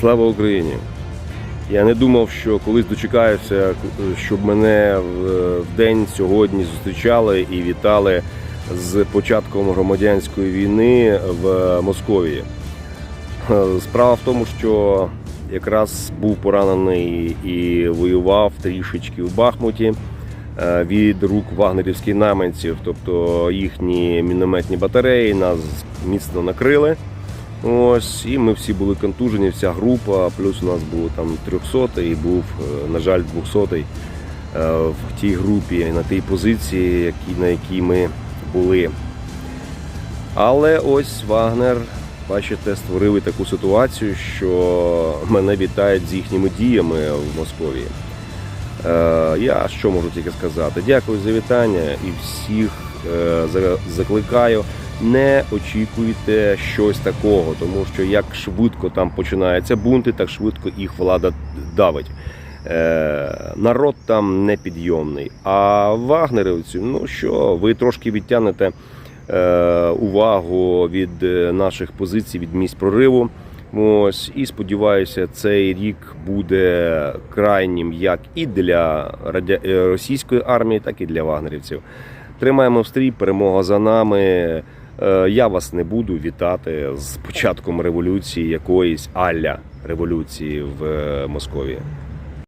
Слава Україні! Я не думав, що колись дочекаюся, щоб мене в день сьогодні зустрічали і вітали з початком громадянської війни в Московії. Справа в тому, що якраз був поранений і воював трішечки в Бахмуті е, від рук вагнерівських найманців, тобто їхні мінометні батареї нас міцно накрили. Ось, і ми всі були контужені, вся група, плюс у нас було там 300 і був, е, на жаль, 200 в тій групі, на тій позиції, на якій ми були. Але ось Вагнер, бачите, створили таку ситуацію, що мене вітають з їхніми діями в Московії. Е, Я що можу тільки сказати? Дякую за вітання і всіх е, закликаю. Не очікуйте щось такого, тому що як швидко там починаються бунти, так швидко їх влада давить. Е, народ там непідйомний. А вагнерівці, ну що, ви трошки відтягнете е, увагу від е, наших позицій, від місць прориву. Ось і сподіваюся, цей рік буде крайнім як і для е, російської армії, так і для вагнерівців. Тримаємо стрій, перемога за нами. Е, Я вас не буду вітати з початком революції, якоїсь аля революції в е, Московії.